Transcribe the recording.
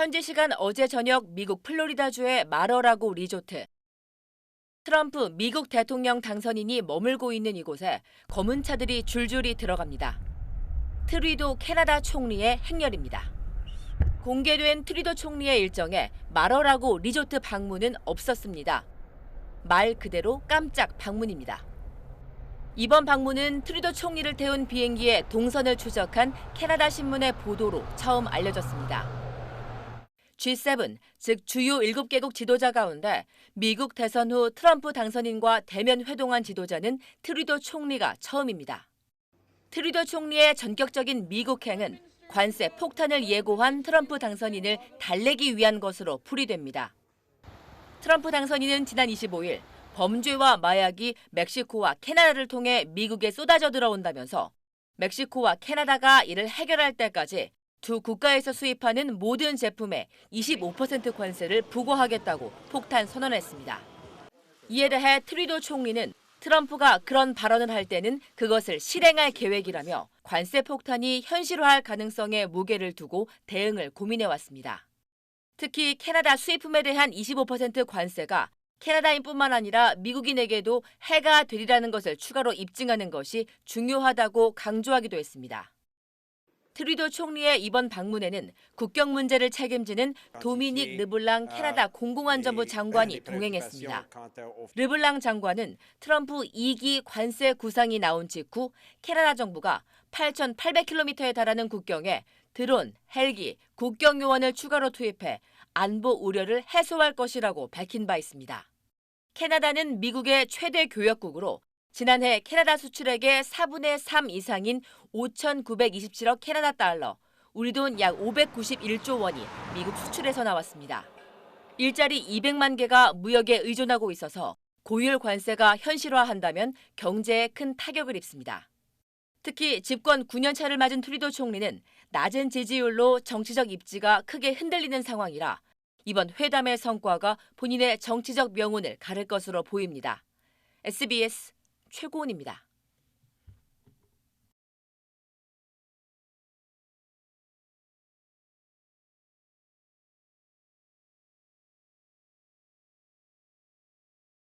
현지 시간 어제 저녁 미국 플로리다주의 마러라고 리조트. 트럼프 미국 대통령 당선인이 머물고 있는 이곳에 검은 차들이 줄줄이 들어갑니다. 트리도 캐나다 총리의 행렬입니다. 공개된 트리도 총리의 일정에 마러라고 리조트 방문은 없었습니다. 말 그대로 깜짝 방문입니다. 이번 방문은 트리도 총리를 태운 비행기의 동선을 추적한 캐나다 신문의 보도로 처음 알려졌습니다. G7, 즉 주요 7개국 지도자 가운데 미국 대선 후 트럼프 당선인과 대면 회동한 지도자는 트리도 총리가 처음입니다. 트리도 총리의 전격적인 미국행은 관세 폭탄을 예고한 트럼프 당선인을 달래기 위한 것으로 풀이됩니다. 트럼프 당선인은 지난 25일 범죄와 마약이 멕시코와 캐나다를 통해 미국에 쏟아져 들어온다면서 멕시코와 캐나다가 이를 해결할 때까지 두 국가에서 수입하는 모든 제품에 25% 관세를 부과하겠다고 폭탄 선언했습니다. 이에 대해 트리도 총리는 트럼프가 그런 발언을 할 때는 그것을 실행할 계획이라며 관세 폭탄이 현실화할 가능성에 무게를 두고 대응을 고민해 왔습니다. 특히 캐나다 수입품에 대한 25% 관세가 캐나다인뿐만 아니라 미국인에게도 해가 되리라는 것을 추가로 입증하는 것이 중요하다고 강조하기도 했습니다. 트리도 총리의 이번 방문에는 국경 문제를 책임지는 도미닉 르블랑 캐나다 공공안전부 장관이 동행했습니다. 르블랑 장관은 트럼프 2기 관세 구상이 나온 직후 캐나다 정부가 8,800km에 달하는 국경에 드론, 헬기, 국경 요원을 추가로 투입해 안보 우려를 해소할 것이라고 밝힌 바 있습니다. 캐나다는 미국의 최대 교역국으로 지난해 캐나다 수출액의 4분의 3 이상인 5,927억 캐나다 달러, 우리 돈 약 591조 원이 미국 수출에서 나왔습니다. 일자리 200만 개가 무역에 의존하고 있어서 고율 관세가 현실화한다면 경제에 큰 타격을 입습니다. 특히 집권 9년 차를 맞은 트리도 총리는 낮은 지지율로 정치적 입지가 크게 흔들리는 상황이라 이번 회담의 성과가 본인의 정치적 명운을 가를 것으로 보입니다. SBS 최고은입니다.